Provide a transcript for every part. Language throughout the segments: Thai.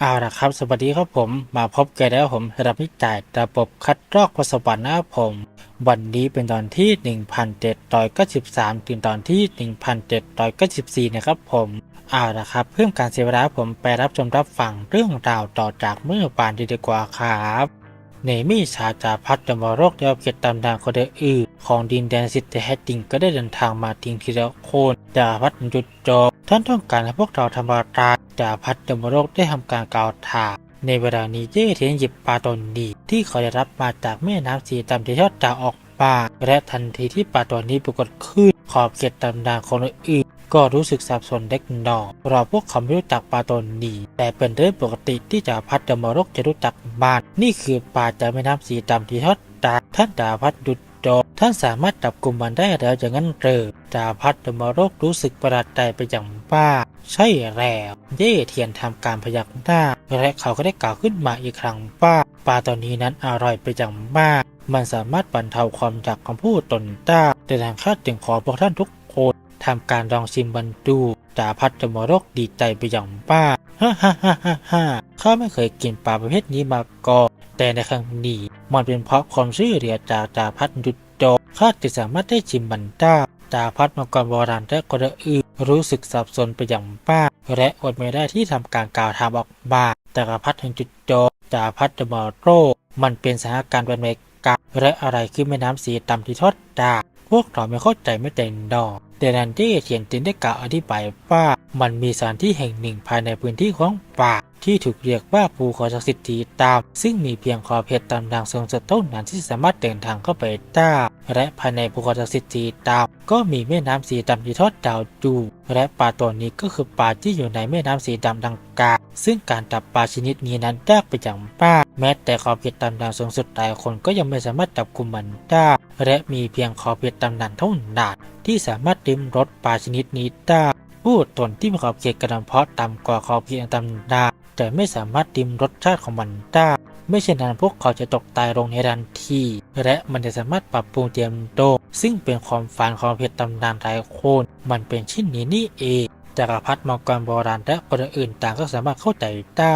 เอาละครับ สวัสดีครับผม มาพบกันแล้วผมรับนิจายระบบคัดลอกประสบการณ์นะครับผม วันนี้เป็นตอนที่ 1793 ถึงตอนที่ 1794 นะครับผมเอาละครับ เพิ่มการเสียเวลาผมไปรับชมรับฟังเรื่องราวต่อจากเมื่อวานดีกว่าครับเนมี่ชาจาพัฒดมโรคเดียวเกียรติตำนานคนเดอือของดินแดนสิทธิแท้จริงก็ได้เดินทางมาทิ้งทีละโคนจาพัฒจุดจบ ท่านต้องการให้พวกเราทำอะไรจาพัฒดมโรคได้ทำการกล่าวถาในเวลานี้เย่เทียนหยิบปลาตนนี้ที่เขาได้รับมาจากแม่น้ำสีดำที่ทอดจากออกมาและทันทีที่ปลาตัวนี้ปรากฏขึ้นขอบเขตตำนานคนอื่นก็รู้สึกสับสนเล็กน้อยเพราะพวกเขาไม่รู้จักปลาตนนี้แต่เป็นเรื่องปกติที่จ่าพัดเดมรกจะรู้จักบ้าน นี่คือปลาจากแม่น้ำสีดำที่ทอดจากท่านจ่าพัดดุด จบท่านสามารถจับกลุ่มมันได้แล้วอย่างนั้นเรอจ่าพัดดมรกรู้สึกประหลาดใจไปอย่างบ้า ใช่แล้ว เย่เทียนทำการพยักหน้า และเขาก็ได้กล่าวขึ้นมาอีกครั้งว่าปลาตัวนี้นั้นอร่อยไปอย่างมาก มันสามารถบรรเทาความอยากของผู้ตนได้แต่ทางข้าจึงขอพวกท่านทุกคนทำการลองชิมบันดูจ่าพัดจมรกดีใจไปอย่างบ้า ฮ่าฮ่าฮ่าฮ่าข้าไม่เคยกินปลาประเภทนี้มาก่อนแต่ในครั้งนี้มันเป็นเพราะความช่วยเหลือจากจาพัดยุดโจข้าจึงสามารถได้ชิมมันได้จาพัดมังกรโบราณและคนอื่นรู้สึกสับสนไปอย่างบ้าและอดไม่ได้ที่ทำการกล่าวถามออกมาจักรพัดแห่งจุดโจจ่าพัดจมรมันเป็นสถานการณ์เป็นเมกาและอะไรคือแม่น้ำสีดำที่ทอดดาพวกเราไม่เข้าใจไม่เต็มดอก แต่นันเดเขียนจึงได้กล่าวอธิบายว่ามันมีสถานที่แห่งหนึ่งภายในพื้นที่ของป่า ที่ถูกเรียกว่าภูเขาศักดิ์สิทธิ์ตาม ซึ่งมีเพียงขอบเพชรตามดังทรงสดต้นนั้นที่สามารถเดินทางเข้าไปได้และภายในภูเขาศักดิ์สิทธิ์ตาม ก็มีแม่น้ำสีดำที่ทอดดาวจูและป่าตัวนี้ก็คือป่าที่อยู่ในแม่น้ำสีดำดังกล่าว ซึ่งการจับปลาชนิดนี้นั้นยากไปอย่างมากแม้แต่ขอบเพชรตามดังทรงสุดหลายคนก็ยังไม่สามารถจับกุมมันได้และมีเพียงขอบเพชรตำนานเท่านั้นที่สามารถดิ้มรสปลาชนิดนี้ได้ผู้ตนที่มีขอบเขตกระดำเพาะต่ำกว่าขอบเขตตำนานแต่ไม่สามารถดิมรสชาติของมันได้ไม่เช่นนั้นพวกเขาจะตกตายลงในทันทีและมันจะสามารถปรับปรุงเตรียมโตวซึ่งเป็นความฝันของเพชรตำนานหลายคน มันเป็นเช่นนี้นี่เอง จักรพรรดิมังกรโบราณและคนอื่นต่างก็สามารถเข้าใจได้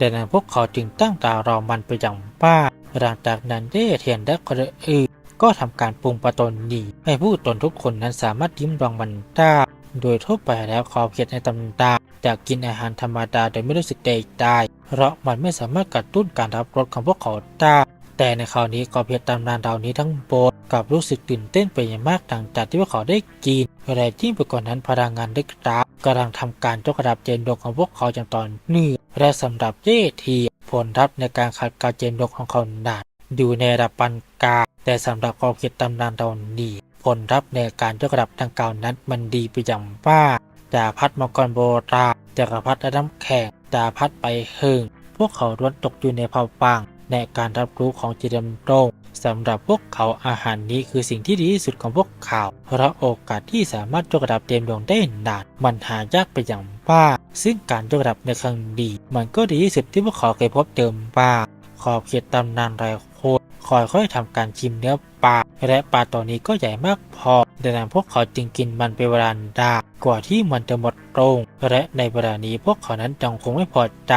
ดังนั้นพวกเขาจึงตั้งตารอมันไปอย่างบ้าหลังจากนั้นเดเทียนและคนอื่นก็ทำการปรุงปลาตนนีให้ผู้ตนทุกคนนั้นสามารถยิ้มรองมันได้โดยทั่วไปแล้วขอบเขตในตำนานจะกินอาหารธรรมดาโดยไม่รู้สึกใดได้เพราะมันไม่สามารถกระตุ้นการรับรสของพวกเขาได้แต่ในคราวนี้ขอบเขตตำนานเหล่านี้ทั้งหมด กลับรู้สึกตื่นเต้นไปอย่างมากหลังจากที่พวกเขาได้กินและยิ่งไปกว่านั้นพลังงานเล็กดาบกำลังทำการยกระดับเจนดวงของพวกเขาอย่างต่อเนื่องและสำหรับเย่ทีผลลัพธ์ในการขัดการเจนดวงของเขาหนาอยู่ในระดับปานกลางแต่สำหรับขอบเขตตำนานเหล่านี้ผลลัพธ์ในการยกระดับดังกล่าวนั้นมันดีไปอย่างมากจากพัดมังกรโบราณจักพรรดิและน้ำแข็งจากพัดไปเฮิงพวกเขาล้วนตกอยู่ในภาวะปัง ในการรับรู้ของจิตดำรงสำหรับพวกเขาอาหารนี้คือสิ่งที่ดีที่สุดของพวกเขา เพราะโอกาสที่สามารถยกระดับเต็มดวงได้นาน มันหายากไปอย่างมาก ซึ่งการยกระดับในครั้งนี้มันก็ดีที่สุดที่พวกเขาเคยพบเดิมมาขอบเขตตำนานไรโคตคอยค่อยทำการชิมเนื้อปลาและปลาตัวนี้ก็ใหญ่มากพอดังนั้นพวกเขาจึงกินมันเป็นเวลานานกว่าที่มันจะหมดลงและในเวลานี้พวกเขานั้นยังคงไม่พอใจ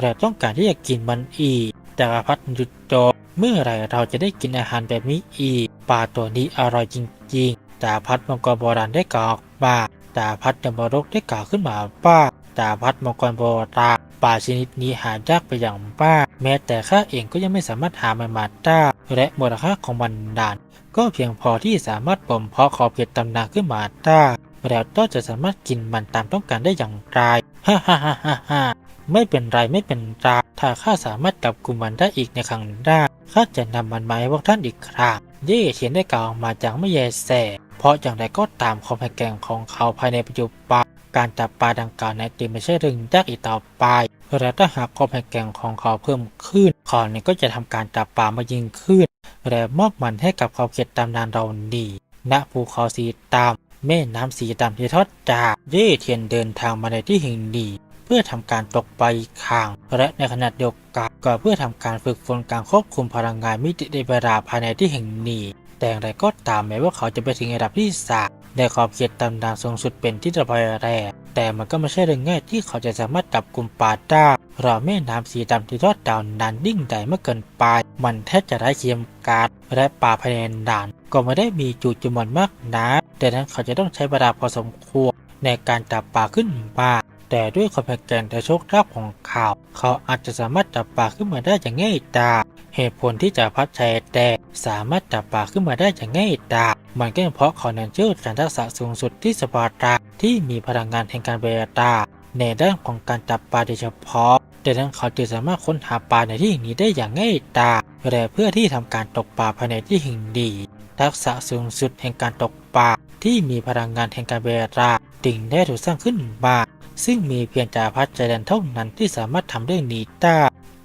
และต้องการที่จะกินมันอีก จักรพรรดิหยุดโจบเมื่อไรเราจะได้กินอาหารแบบนี้อีกปลาตัวนี้อร่อยจริงๆจักรพรรดิมังกรโบราณได้กล่าวมาจักรพรรดิยมรกได้กล่าวขึ้นมาว่าจักรพรรดิมังกรโบราณปลาชนิดนี้หายากไปอย่างมากแม้แต่ข้าเองก็ยังไม่สามารถหามันมาได้และมูลค่าของมันดาน ก็เพียงพอที่สามารถบ่มเพาะขอบเขตตำนานขึ้นมาได้แล้วก็จะสามารถกินมันตามต้องการได้อย่างไรฮ่าฮ่าฮ่าฮ่าไม่เป็นไรไม่เป็นไร ถ้าข้าสามารถจับกลุ่มมันได้อีกในครั้งหน้าข้าจะนำมันมาให้พวกท่านอีกครั้งเย่เทียนได้กล่าวมาจากไม่แยแสเพราะอย่างไรก็ตามความแข็งแกร่งของเขาภายในปัจจุบันการจับปลาดังกล่าวในตีไม่ใช่เรื่องยากอีกต่อไปและถ้าหากความแข็งแกร่งของเขาเพิ่มขึ้นเขาเนี่ยก็จะทำการจับปลามายิงขึ้น และมอบมันให้กับขอบเขตตำนานเราดีณภูเขาสีดำแม่น้ำสีดำที่ทอดจากเย่เทียนเดินทางมาในที่แห่งนี้ พื่อทำการตกปลาง และในขณะเดียวกันก็เพื่อทำการฝึกฝนการควบคุมพลังงานมิติในเวลาภายในที่แห่งนี้ แต่อย่างไรก็ตามแม้ว่าเขาจะไปถึงระดับที่สามในขอบเขตตำนานสูงสุดเป็นที่ระบายแรกแต่มันก็ไม่ใช่เรื่องง่ายที่เขาจะสามารถจับกลุ่มปาได้รอแม่น้ำสีดำที่ทอดดาวนานดิ่งใหญ่เมื่อเกินไป มันแทบจะไร้เทียมการและป่าภายในด่าน ก็ไม่ได้มีจุดจำนวนมากนักดังนั้นเขาจะต้องใช้เวลาพอสมควรในการจับปลาขึ้นมา แต่ด้วยความแข็งแกร่โชคลาภของเขาเขาอาจจะสามารถจับปลาขึ้นมาได้อย่างง่ายดายเหตุผลที่จะพัดชัยแต่สามารถจับปลาขึ้นมาได้อย่างง่ายดายมันก็เพราะเขานั้นเชี่ยวชาญทักษะสูงสุดที่สปาร์ตาที่มีพลังงานแห่งการเบตาในด้านของการจับปลาโดยเฉพาะดังนั้นเขาจึงสามารถค้นหาปลาในที่แห่งนี้ได้อย่างง่ายดายและเพื่อที่ทำการตกปลาภายในที่แห่งดีทักษะสูงสุดแห่งการตกปลาที่มีพลังงานแห่งการเบตาติ่งได้ถูกสร้างขึ้นมา ซึ่งมีเพียงจ่าพัดใจแดนเท่านั้นที่สามารถทำได้นีต้า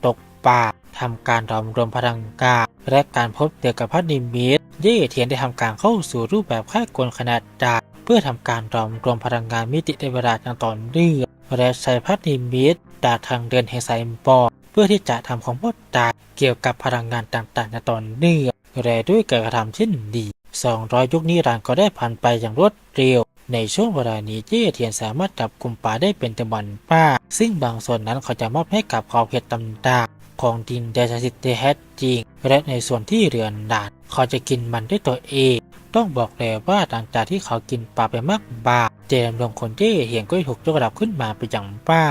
ตกปลาทำการรวมรวมพลังกาและการพบเจอกับพัดนิมิตเย่เทียนได้ทำการเข้าสู่รูปแบบค่ายกลขนาดใหญ่เพื่อทำการรวมรวมพลังงานมิติในเวลาอย่างต่อเนื่องและใช้พัดนิมิตจากทางเดินแห่งสายบอเพื่อที่จะทำของพดตาเกี่ยวกับพลังงานต่างๆในตอนเนื่องและด้วยการกระทำเช่นดี200 ยุคนิรันก็ได้ผ่านไปอย่างรวดเร็ว ในช่วงเวลานี้เจ้เทียนสามารถจับกลุ่มปลาได้เป็นจำนวนมาก ซึ่งบางส่วนนั้นเขาจะมอบให้กับขอบเขตตำดาของดินแดนสิทธิ์ที่แท้จริง และในส่วนที่เรือนดานเขาจะกินมันด้วยตัวเอง ต้องบอกเลยว่าหลังจากที่เขากินปลาไปมากบาเจมลงคนเจ้เหียนก็ถูกยกระดับขึ้นมาไปอย่างบ้า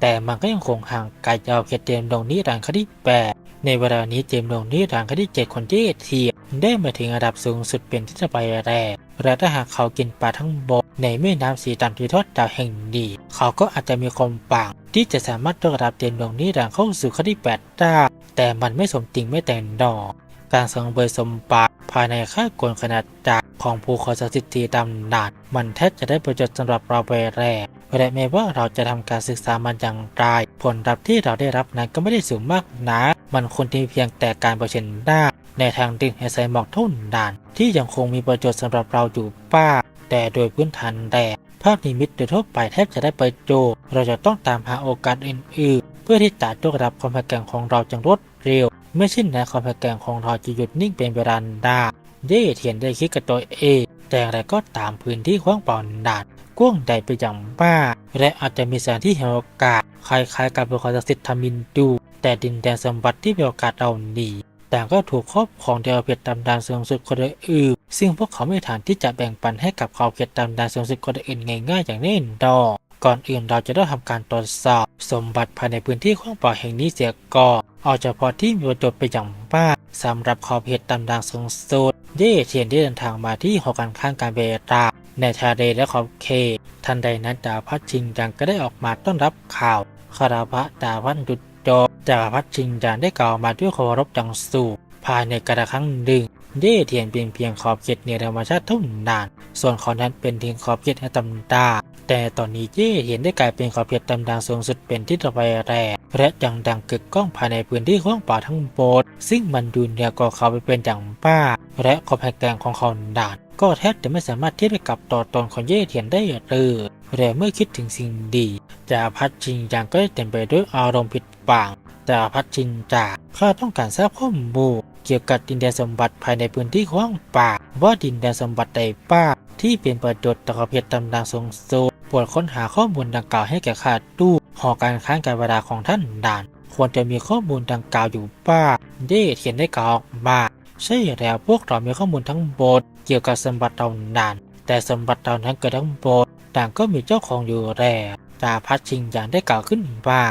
แต่มันก็ยังคงห่างไกลจากเขตเจมลงนิรันดร์ครั้งที่แปดในเวลานี้เจมลงนิรันดร์ครั้งที่เจ็ดคนเจ้เทียมได้มาถึงระดับสูงสุดเป็นที่จะไปแรก และถ้าหากเขากินปลาทั้งบกในแม่น้ำสีดำที่ทอดดาวแห่งดีเขาก็อาจจะมีความปังที่จะสามารถยกระดับเจมลงนิรันดร์เข้าสู่ขั้นที่แปดได้แต่มันไม่สมจริงไม่แต่งดอกการสังเวยสมบัติภายในค่ายกลขนาดจักของภูเขาศักสิทธิ์ดำนานมันแทบจะได้ประโยชน์สำหรับเราไปแรกและแม้ว่าเราจะทำการศึกษามันอย่างไรผลลัพธ์ที่เราได้รับนั้นก็ไม่ได้สูงมากนักมันควรที่เพียงแต่การเผชิญหน้า ในทางดินแห่งสายหมอกเท่านั้นที่ยังคงมีประโยชน์สำหรับเราอยู่ป้างแต่โดยพื้นฐานแดดภาพนิมิตโดยทั่วไปแทบจะได้ประโยชน์เราจะต้องตามหาโอกาสอื่นๆ เพื่อที่จะยกระดับความแข็งแกร่งของเราอย่างรวดเร็ว ไม่เช่นนั้นความแข็งแกร่งของเราจะหยุดนิ่งเป็นเวลานานเย่เทียนได้คิดกับตัวเอง แต่อะไรก็ตามพื้นที่กว้างปล่าดานกว้างใหญ่ไปอย่างมากและอาจจะมีสถานที่แห่งโอกาสคล้ายๆกับบุคคลศักดิ์สิทธิ์ทามินดู แต่ดินแดนสมบัติที่มีโอกาสเราหนี แต่ก็ถูกครอบครองโดยเพียรตำดานสูงสุดคนอื่นซึ่งพวกเขาไม่มีทางที่จะแบ่งปันให้กับเขาเพียรตำดานสูงสุดคนอื่นง่ายๆอย่างแน่นอนก่อนอื่นเราจะต้องทำการตรวจสอบ สมบัติภายในพื้นที่กว้างเปล่าแห่งนี้เสียก่อนเอาเฉพาะที่มีประโยชน์ไปอย่างมากสำหรับขอบเขตตำดานสูงสุดเย่เทียนได้เดินทางมาที่หอการค้างการเบตาในทะเลและขอบเขตทันใดนั้นดาวพัดชิงจังก็ได้ออกมาต้อนรับข่าวคาราพะดาวันดุด จโจดาวพัดชิงจังได้กล่าวมาด้วยเคารพจังสูงภายในกระครั้งหนึ่งเย่เทียนเป็นเพียงขอบเขตเหนือธรรมชาติเท่านั้น ส่วนของนั้นเป็นเพียงขอบเขตแห่งตำดา แต่ตอนนี้เย่เห็นได้กลายเป็นขอบเขตตำดางสูงสุดเป็นที่ต่อไปแรกและยังดังกึกก้องภายในพื้นที่ของป่าทั้งโบสซึ่งมันดูเหนือกว่าเขาไปเป็นอย่างป้า และความแข็งแกร่งของเขาด่าน ก็แทบจะไม่สามารถเทียบกับตัวตนของเย่เทียนได้เลยแต่เมื่อคิดถึงสิ่งดีจาพัดจริงจังก็เต็มไปด้วยอารมณ์ผิดปัง จาพัดจริงจาข้าต้องการทราบข้อมูลเกี่ยวกับดินแดนสมบัติภายในพื้นที่กว้างป่า ว่าดินแดนสมบัติใดป้าที่เป็นประโยชน์ต่อเพียรตำนานทรงโซปวดค้นหาข้อมูลดังกล่าวให้แก่ข้าตู้หอการค้างการเวลาของท่านด่าน ควรจะมีข้อมูลดังกล่าวอยู่ป้าเย่เขียนได้กล่าวออกมาใช่แล้วพวกเรามีข้อมูลทั้งหมดเกี่ยวกับสมบัติเหล่านั้นแต่สมบัติเหล่านั้นเกิดทั้งหมดต่างก็มีเจ้าของอยู่แล้วจาพัดชิงอย่างได้กล่าวขึ้นว่า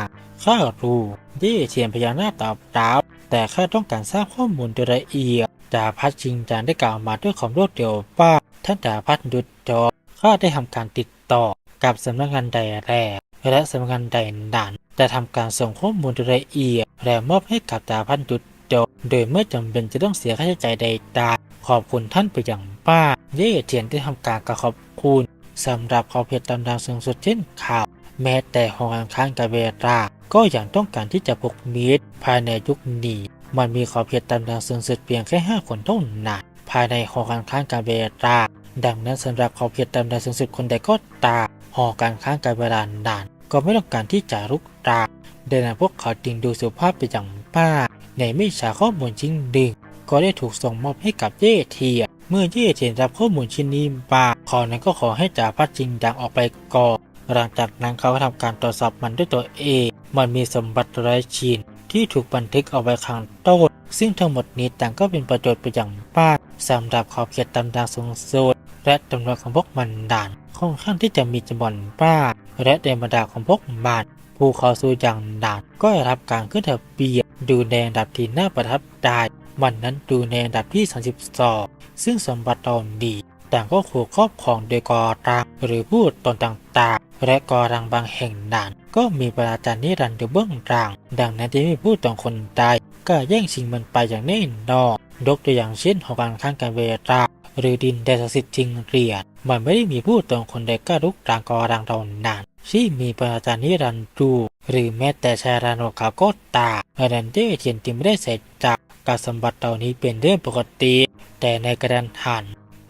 ข้ารู้เย่เทียนพยานาคตอบรับแต่ข้าต้องการทราบข้อมูลโดยละเอียดจาพัดชิงจางได้กล่าวมาด้วยความรวดเร็วว่าท่านจาพัดดุดจอข้าได้ทำการติดต่อกับสำนักงานใดแรกและสำนักงานใดด่านแต่ทำการส่งข้อมูลโดยละเอียดและมอบให้กับจาพัดดุดจอโดยไม่จำเป็นจะต้องเสียค่าใช้จ่ายใดๆขอบคุณท่านไปอย่างป้าเย่เทียนได้ทำการกระขอบคุณสำหรับขอเพจตำนานสูงสุดเช่นข่าว แม้แต่หอการค้างกาเวราก็ยังต้องการที่จะพกมีดภายในยุคนี้มันมีขอบเขตตำนานสูงสุดเพียงแค่ 5 คนเท่านั้นภายในหอการค้างการเวลาดังนั้นสำหรับขอบเขตตำนานสูงสุดคนใดก็ตามหอการค้างกาเวลานานก็ไม่ต้องการที่จะลุกรานดังนั้นพวกเขาจึงดูสุภาพไปอย่างป้าในไม่ช้าข้อมูลชิ้นหนึ่งก็ได้ถูกส่งมอบให้กับเย่เทีย เมื่อเย่เทียนรับข้อมูลชิ้นนี้มาขานั้นก็ขอให้จ่าพัดจริงดังออกไปก่อน หลังจากนั้นเขาก็ทำการตรวจสอบมันด้วยตัวเอง มันมีสมบัติไร้ชินที่ถูกบันทึกเอาไว้ข้างต้น ซึ่งทั้งหมดนี้ต่างก็เป็นประโยชน์ไปอย่างมากสำหรับขอบเขตตำแหน่งสูงสุดและจำนวนของพวกมันด่านค่อนข้างที่จะมีจำนวนมากและในบรรดาของพวกมันภูเขาสูงอย่างด่านก็ได้รับการขึ้นทะเบียนดูในอันดับที่น่าประทับใจมันนั้นดูในอันดับที่ 32 ซึ่งสมบัติตอนดี ต่างก็ถูกครอบครองโดยกอรังหรือผู้ตนต่าง และกอรังบางแห่งด่าน ก็มีประอาจารย์นิรันดร์อยู่เบื้องหลังดังนั้นที่ไม่ผู้ตองคนใดก็แย่งชิงมันไปอย่างแน่นอนยกตัวอย่างเช่นหอการข้างการเวลาหรือดินแดนศักดิ์สิทธิ์จริงเรียญมันไม่ได้มีผู้ตองคนใดกล้าลุกรางกอรังตอนนั้นที่มีประอาจารย์นิรันดร์ดูหรือแม้แต่ชายรานโนคาก็ตามดังนั้นเดเทียนจึงไม่ได้เสร็จจากการสมบัติเหล่านี้เป็นเรื่องปกติ แต่ในกระดานหัน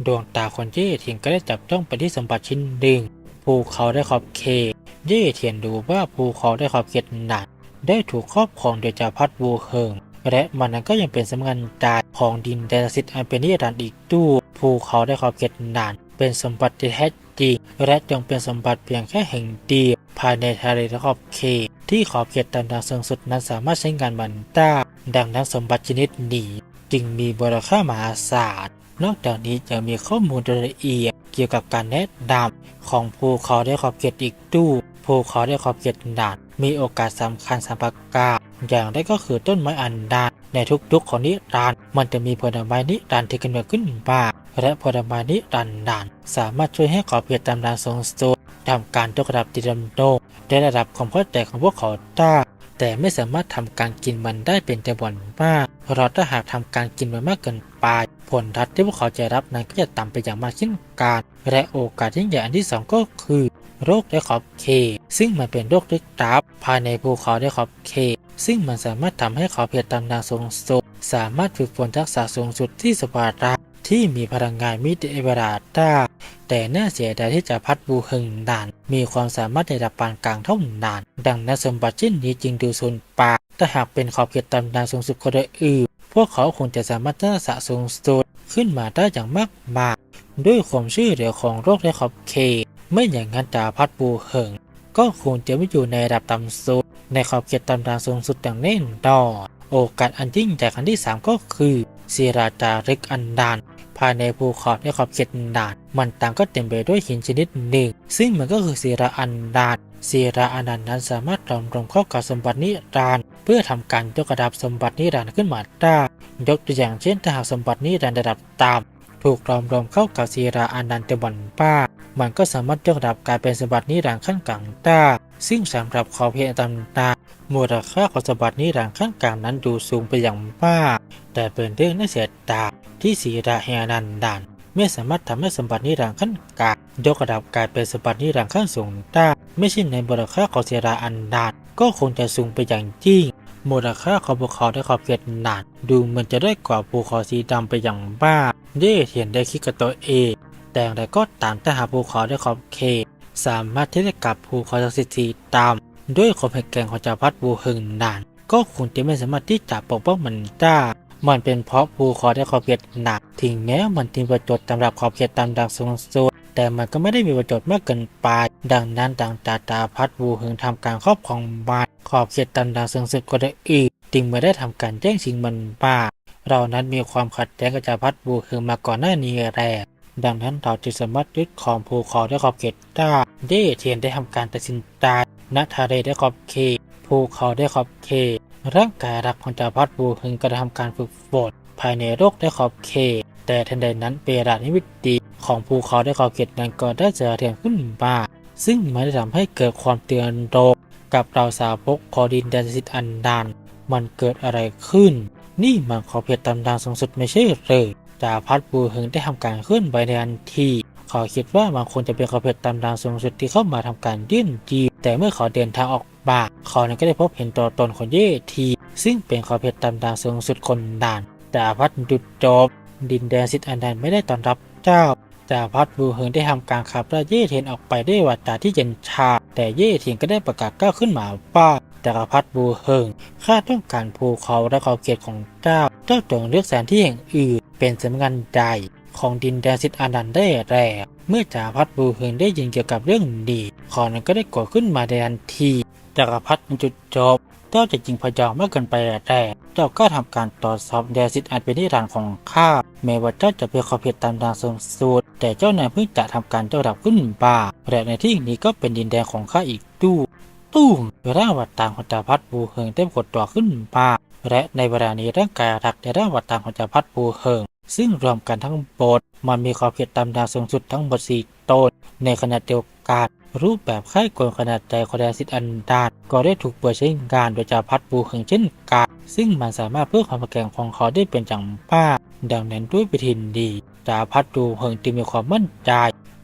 ดวงตาคนเย่เทียนก็ได้จับจ้องไปที่สมบัติชิ้นหนึ่ง ภูเขาได้ขอบเขตเย่เทียนดูว่าภูเขาได้ขอบเขตหนักได้ถูกครอบครองโดยเจ้าพัดวูเฮิงและมันนั้นก็ยังเป็นสำคัญใจของดินแดนสิทธิ์อันเป็นนิรันดร์อีกตู้ภูเขาได้ขอบเขตหนานเป็นสมบัติที่แท้จริงและยังเป็นสมบัติเพียงแค่แห่งเดียวภายในทะเลและขอบเขตที่ขอบเขตตามทางสูงสุดนั้นสามารถใช้งานมันได้ดังนั้นสมบัติชนิดนี้จึงมีมูลค่ามหาศาลนอกจากนี้ยังมีข้อมูลรายละเอียด กี่ยวกับการแนะนำของภูเขาได้ขอบเขตอีกตู้ภูเขาได้ขอบเขตด่าน มีโอกาสสำคัญสามประการอย่างแรกก็คือต้นไม้อันดานในทุกยุคของนิรันดร์มันจะมีผลไม้นิรันดร์ที่กำเนิดขึ้นมาและผลไม้นิรันดร์สามารถช่วยให้ขอบเขตตำนานทรงสุดทำการยกระดับติดำโนได้ระดับความเข้าใจของพวกเขาได้ แต่ไม่สามารถทำการกินมันได้เป็นจำนวนมาก เพราะถ้าหากทำการกินมันมากเกินไป ผลทัดที่พวกเขาจะรับนั้นก็จะต่ำไปอย่างมากเช่นกัน และโอกาสที่ใหญ่อันที่สองก็คือ โรคได้ขอบเขตซึ่งมันเป็นโรคลึกลับภายในภูเขาได้ขอบเขตซึ่งมันสามารถทำให้ขอบเขตตำนานสูงสุด สามารถฝึกฝนทักษะสูงสุดที่สปาร์ตา ที่มีพลังงานมิติเอเวอราด้แต่น่าเสียดายที่จะพัดบูเฮงดาน มีความสามารถในระดับปานกลางเท่านั้นดังนั้นสมบัติเช่นนี้จึงดูสูญเปล่าถ้าหากเป็นขอบเขตตำนานสูงสุดคนอื่นพวกเขาคงจะสามารถทักษะสูงสุดขึ้นมาได้อย่างมากมายด้วยความช่วยเหลือของโรคและขอบเขตไม่อย่างนั้นจ่าพัดบูเฮิงก็คงจะไม่อยู่ในระดับต่ำสุด ในขอบเขตตำนานสูงสุดอย่างแน่นอนโอกาสอันยิ่งใหญ่ครั้งที่ 3 ก็คือศิราจารึกอันดาน ภายในภูเขาในขอบเขตดาน มันต่างก็เต็มไปด้วยหินชนิดหนึ่ง ซึ่งมันก็คือศิราอันดานศิราอันดานนั้นสามารถรวมรวมเข้ากับสมบัตินิรันดร์เพื่อทำการยกระดับสมบัตินิรันดร์ขึ้นมาได้ยกตัวอย่างเช่นถ้าหากสมบัตินิรันดร์ระดับต่ำถูกรวมรวมเข้ากับศิราอันดานเตบันป้า มันก็สามารถยกระดับกลายเป็นสมบัตินิรันดร์ขั้นกลางได้ซึ่งสำหรับขอเพียงตำนานมูลค่าของสมบัตินิรันดร์ขั้นกลางนั้นดูสูงไปอย่างมาก แต่เป็นเรื่องน่าเสียดาย ที่ศีราแหอนันดานไม่สามารถทำให้สมบัตินิรันดร์ขั้นกลางยกระดับกลายเป็นสมบัตินิรันดร์ขั้นสูงได้ไม่ใช่ในมูลค่าของศีราอันดานก็คงจะสูงไปอย่างยิ่งมูลค่าของภูเขาได้ขอบเขตนานดูเหมือนจะได้กว่าภูเขาสีดำไปอย่างมากเย่เทียนได้คิดกับตัวเอง แต่อย่างไรก็ตามถ้าหากภูเขาได้ขอบเขต สามารถที่จะกลับภูเขาศักดิ์สิทธิ์สีดำด้วยความแข็งแกร่งของจ้าพัดบูเฮงนาน ก็คงจะไม่สามารถที่จะปกป้องมันได้ มันเป็นเพราะภูเขาได้ขอบเขตหนักถึงแม้มันทิ้งประโยชน์ตำรับขอบเขตตามดังสูงสุดแต่มันก็ไม่ได้มีประโยชน์มากเกินไป ดังนั้นดังตาตาพัดบูเฮิงทำการครอบครองบ้านขอบเขตตามดังสูงสุดก็ได้อีกจึงไม่ได้ทำการแย่งชิงมันบ้าเรานั้นมีความขัดแย้งกับจ้าพัดบูเฮิงมาก่อนหน้านี้แรกดังนั้นเราจึงสามารถยึดของภูเขาได้ขอบเขตได้เย่เทียนได้ทำการตัดสินใจณทะเลได้ขอบเขตภูเขาได้ขอบเขต ร่างกายรักของจาพัดบูเฮิงก็ได้ทำการฝึกฝนภายในโลกได้ขอบเขต แต่ทันใดนั้นเปรานิมิติของภูเขาได้ขอบเขตนั้นก็ได้เจอเทียงขึ้นมาซึ่งมันได้ทำให้เกิดความเตือนโรกกับเราสาวกคอดินแดนสิทธิ์อันดานมันเกิดอะไรขึ้น นี่มันขอบเขตตำนานสูงสุดไม่ใช่หรือจ่าพัดบูฮิงได้ทำการขึ้นไปในทันทีเขาคิดว่ามันควรจะเป็นขอบเขตตำนานสูงสุดที่เข้ามาทำการยื่นจีแต่เมื่อขาเดินทางออก มาเขานั้นก็ได้พบเห็นตัวตนของเย่ที ซึ่งเป็นขอบเขตตำนานสูงสุดคนด่านจ่าพัดจุดจบ ดินแดนสิทธิ์อันดานไม่ได้ต้อนรับเจ้าจ่าพัดบูเฮิงได้ทำการขับไล่เย่เทียนออกไปด้วยวาจาที่เย็นชา แต่เย่เทียนก็ได้ประกาศก้าวขึ้นมาว่าจักรพรรดิบูเฮิงข้าต้องการภูเขาและขอบเขตของเจ้า เจ้าจงเลือกสถานที่แห่งอื่น เป็นสำคัญใจของดินแดนสิทธิ์อนันได้แรกเมื่อจ่าพัดบูเฮิงได้ยินเกี่ยวกับเรื่องนี้ขอนั้นก็ได้โกรธขึ้นมาในทันที จักรพรรดิจุดจบ เจ้าจะจริงพยองมากเกินไปแต่เจ้าก็ทำการตรวจสอบแดนสิทธิ์อันเป็นนิรันของข้าแม้ว่าเจ้าจะเป็นความผิดตามดางสูงสุดแต่เจ้านายเพิ่งจะทำการเจ้าดับขึ้นมาและในที่นี้ก็เป็นดินแดนของข้าอีกด้วยตุ้มร่างวัดต่างของจักรพรรดิบูเฮิงได้กดตัวขึ้นมาและในเวลานี้ร่างกายรักในร่างวัดต่างของจักรพรรดิบูเฮิงซึ่งรวมกันทั้งหมดมันมีความผิดตามดางสูงสุดทั้งหมดสี่ตนในขณะเดียวกัน รูปแบบค่ายกลขนาดใหญ่ขอแดนสิทธิ์อันดานก็ได้ถูกเปิดใช้งานโดยจาพัดบูเฮิงเช่นกันซึ่งมันสามารถเพิ่มความแข็งของเขาได้เป็นอย่างมากดังนั้นด้วยวิธีดีจาพัดบูเฮิงจึงมีความมั่นใจ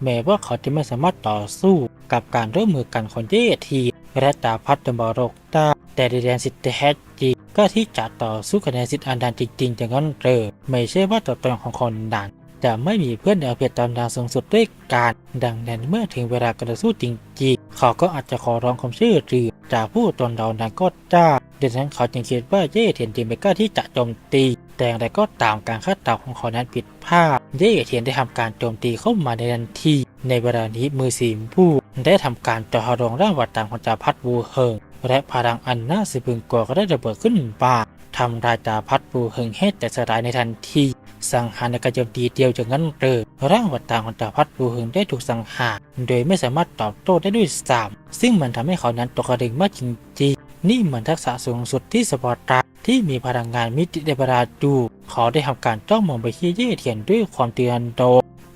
แม้ว่าเขาจะไม่สามารถต่อสู้กับการร่วมมือกันของเยทีและจาพัดดมบรกได้แต่ในแดนสิทธิ์แท้จริงก็ที่จะต่อสู้กับแดนสิทธิ์อันดานจริงๆอย่างนั้นเลยไม่ใช่ว่าตัวตนของคนนั้น จะไม่มีเพื่อนเอาเพียรตามดาวสูงสุดด้วยกันดังนั้นเมื่อถึงเวลาการต่อสู้จริงๆ เขาก็อาจจะขอร้องความช่วยเหลือจากผู้ตนเรานั้นก็ได้ดังนั้นเขาจึงคิดว่าเย่เทียนจริงไม่กล้าที่จะโจมตี แต่อย่างไรก็ตามการคาดเดาของเขานั้นผิดพลาดเย่เทียนได้ทำการโจมตีเข้ามาในทันทีในเวลานี้มือสีมผู้ได้ทำการต่อรองร่างวัดต่างของจาพัดวูเฮิงและพลังอันน่าสะพึงกลัวก็ได้ระเบิดขึ้นมา ทำรายจาพัดวูเฮิงให้แต่สลายในทันทีสังหารในการโจมตีเดียวจากนั้นเลยร่างวัตางของจ่าพัดบูเฮงได้ถูกสังหารโดยไม่สามารถตอบโต้ได้ด้วยซ้ำซึ่งมันทำให้เขานั้นตกกระดิ่งมากจริงๆนี่เหมือนทักษะสูงสุดที่สปอร์ตาที่มีพลังงานมิติเดบราดูเขาได้ทำการจ้องมองไปที่เย่เทียนด้วยความเตือนโด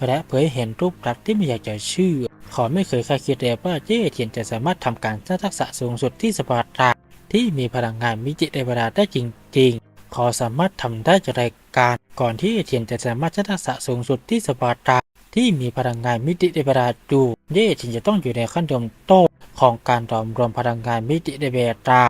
และเผยเห็นรูปลักษณ์ที่ไม่อยากจะเชื่อเขาไม่เคยคาดคิดเลยว่าเย่เทียนจะสามารถทำการสร้างทักษะสูงสุดที่สปอร์ตา ที่มีพลังงานมิติเดบราได้จริง ๆขาสามารถทำได้จากรายการ ก่อนที่เอเทียนจะสามารถช้ทักษะสูงสุดที่สปาร์ตาที่มีพลังงานมิติเดบราดูเย่เทียนจะต้องอยู่ในขั้นเริ่มต้ของการรวมรวมพลังงานมิติเดเบรา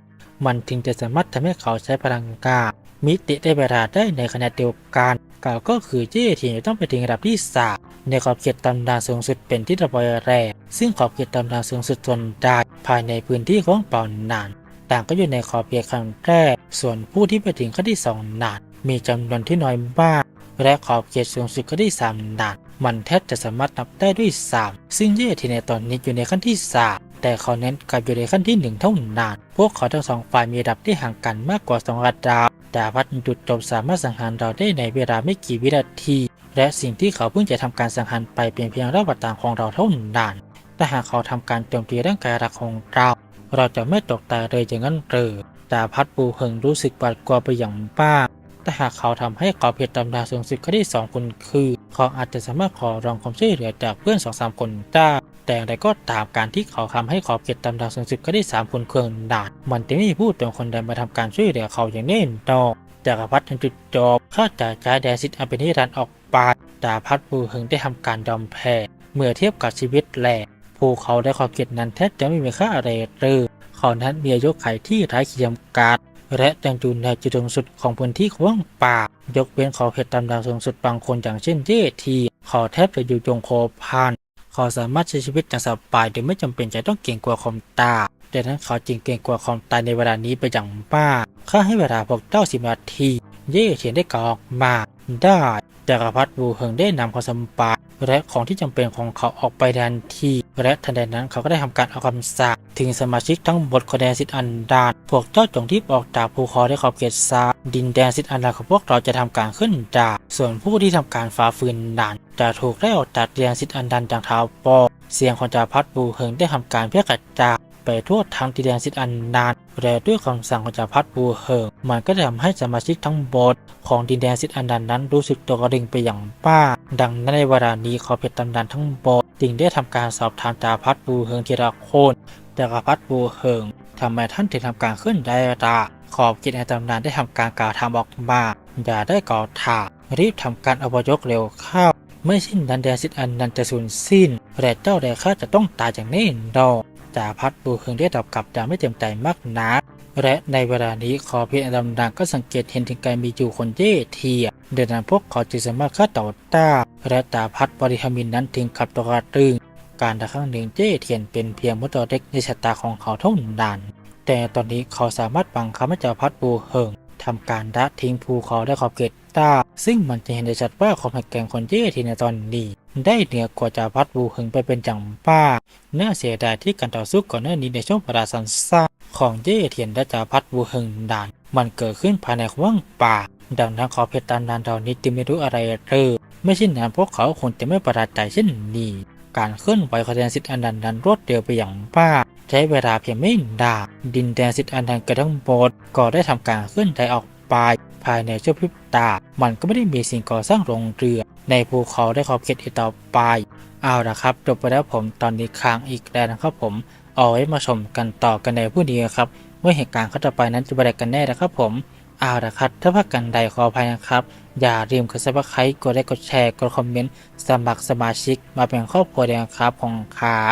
มันถึงจะสามารถทำให้เขาใช้พลังงานมิติเดเบราได้ในขณะเดียวกันกล่าวก็คือเย่เทียนจะต้องไปถึงระดับที่สามในขอบเขตตำนานสูงสุดเป็นที่ระบายแรงซึ่งขอบเขตตำนานสูงสุดส่วนใหญ่ภายในพื้นที่ของเป่านาน ต่างก็อยู่ในขอบเขตขั้นแรก ส่วนผู้ที่ไปถึงขั้นที่สองนาน มีจำนวนที่น้อยมาก และขอบเขตสูงสุดก็ได้สามนาน มันแทบจะสามารถนับได้ด้วยสามซึ่งเย่ที่ในตอนนี้อยู่ในขั้นที่สามแต่เขาเน้นกับอยู่ในขั้นที่หนึ่งเท่านั้น พวกเขาทั้งสองฝ่ายมีระดับที่ห่างกันมากกว่าสองระดับแต่พัดจุดจบสามารถสังหารเราได้ในเวลาไม่กี่วินาที และสิ่งที่เขาเพิ่งจะทำการสังหารไปเป็นเพียงระดับต่างของเราเท่านั้น แต่หากเขาทำการโจมตีร่างกายหลักของเรา เราจะไม่ตกตายเลยอย่างนั้นหรือแต่พัดปูเฮิงรู้สึกหวาดกลัวไปอย่างมาแต่หากเขาทำให้ขอบเขตตำนาสูงสุดเขาได้สองคนคือ เขาอาจจะสามารถขอรองความช่วยเหลือจากเพื่อนสองสามคนได้แต่อย่างไรก็ตามการที่เขาทำให้ขอบเขตตำนาสูงสุดเขาได้สามคนเครื่องด่านมันจะไม่มีผู้ตรงคนใดมาทำการช่วยเหลือเขาอย่างแน่นอนจักรพรรดิทันจุดจบข้าจะใช้แดนซิตอเป็นนิรันต์ออกไปดาพัดปูเฮิงได้ทำการยอมแพ้เมื่อเทียบกับชีวิตแหลก ภูเขาได้ขอบเขตนั้นแทบจะไม่มีค่าอะไรเลยเขานั้นมีอายุขัยที่ไร้ขีดจำกัดและยังอยู่ในจุดสูงสุดของพื้นที่ของป่ายกเว้นขอบเขตตำดาวสูงสุดบางคนอย่างเช่นเย่ทีเขาแทบจะอยู่ยงโคพานเขาสามารถใช้ชีวิตอย่างสบายโดยไม่จำเป็นจะต้องเก่งกว่าความตายดังนั้นเขาจึงเก่งกว่าความตายในเวลานี้ไปอย่างมากข้าให้เวลาพวกเจ้าสิบนาที เย่เทียนได้กออกมาได้จักรพรรดิบูเฮิงได้นำความสมบัติ และของที่จำเป็นของเขาออกไปทันทีและทันใดนั้นเขาก็ได้ทำการเอาคำสาปถึงสมาชิกทั้งหมดของแดนสิทธิอันดานพวกเจ้าจงที่ออกจากภูเขาได้ขอบเขตซาดินแดนสิทธิอันดานของพวกเราจะทำการขึ้นจากส่วนผู้ที่ทำการฝ่าฝืนนั้นจะถูกไล่ออกจากแดนสิทธิอันดานจากเท้าปอเสียงของจ่าพัดบูเฮิงได้ทำการเพื่อกระจาย ไปทั่วทั้งดินแดนสิทธิอันนานและด้วยคำสั่งของจักรพรรดิบูเฮิงมันก็ทำให้สมาชิกทั้งหมดของดินแดนสิทธิ์อันดานนั้นรู้สึกตัวกระดิ่งไปอย่างป้า ดังนั้นในเวลานี้ขอเพชรตำนานทั้งหมดจึงได้ทำการสอบถามจักรพรรดิบูเฮิงทีละคนจักรพรรดิบูเฮิงทำไมท่านถึงทำการขึ้นได้ละขอบกิจในตำนานได้ทำการกล่าวทำออกมาอย่าได้ก่อถารีบทำการอพยพเร็วเข้าไม่เช่นนั้นแดนสิทธิ์อันนั้นจะสูญสิ้นและเจ้าแดข้าจะต้องตายอย่างแน่นอน จาพัดบูเฮิงได้ตอบกลับอย่างไม่เต็มใจมากนักและในเวลานี้คอเพียรดำดังก็สังเกตเห็นถึงการมีอยู่คนเย่เทียเดินนั้นพวกเขาจึงสามารถฆ่าต่อต้าและจาพัดบริหามินนั้นถึงขับตัวกระตึงการต่ครั้งหนึ่งเจ้เทียนเป็นเพียงมุตเล็กในชะตาของเขาเท่านั้นแต่ตอนนี้เขาสามารถบังคับให้เจ้าพัดบูเฮิงทำการละทิ้งภูเขาได้ขอบเขตต้าซึ่งมันจะเห็นได้ชัดว่าความแข็งแกร่งคนเย่ทีในตอนนี้ ได้เหนือกว่าจาพัดวูหึงไปเป็นจังป้า เนื่อเสียดายที่การต่อสู้ก่อนหน้านี้ในช่วงเวลาสั้นๆของเย่เทียนและจาพัดวูหึงด่าน มันเกิดขึ้นภายในว่างป่า ดังนั้นขอเพชรตามนานดาวนี้จึงไม่รู้อะไรเลยไม่เช่นนั้นพวกเขาคงจะไม่ประหลาดใจเช่นนี้การเคลื่อนไหวของแดนสิทธิ์อันนันต์นั้นรวดเร็วไปอย่างมากใช้เวลาเพียงไม่นานดินแดนสิทธิ์อันนันต์กระทั้งหมดก็ได้ทำการเคลื่อนไหวออกไป ภายในชั่วพริบตา มันก็ไม่ได้มีสิ่งก่อสร้างโรงเรือ ในภูเขาได้ขอบเขตอีกต่อไปเอาละครับจบไปแล้วผมตอนนี้ค้างอีกแล้วนะครับผมเอาไว้มาชมกันต่อกันในผู้นี้ครับเมื่อเหตุการณ์เขาจะไปนั้นจะไปไกันแน่นะครับผมเอาละครับถ้าพักกันใดขออภัยนะครับ อย่าลืมกดซับสไครต์กดไลค์กดแชร์กดคอมเมนต์สมัครสมาชิกมาเป็นครอบครัวเดียวครับของครับ